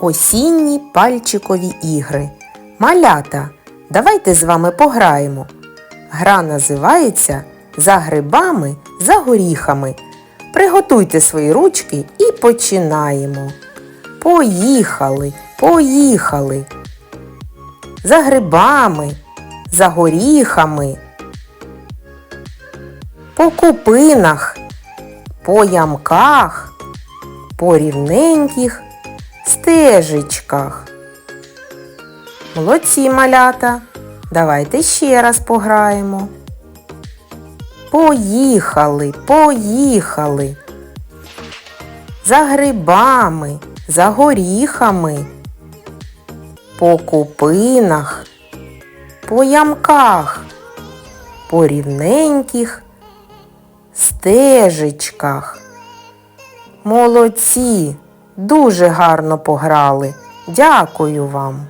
Осінні пальчикові ігри. Малята, давайте з вами пограємо. Гра називається За грибами, за горіхами. Приготуйте свої ручки і починаємо. Поїхали, поїхали. За грибами, за горіхами. По купинах, по ямках, по рівненьких стежечках. Молодці малята. Давайте ще раз пограємо. Поїхали, поїхали. За грибами, за горіхами. По купинах, по ямках, по рівненьких стежечках. Молодці, дуже гарно пограли. Дякую вам.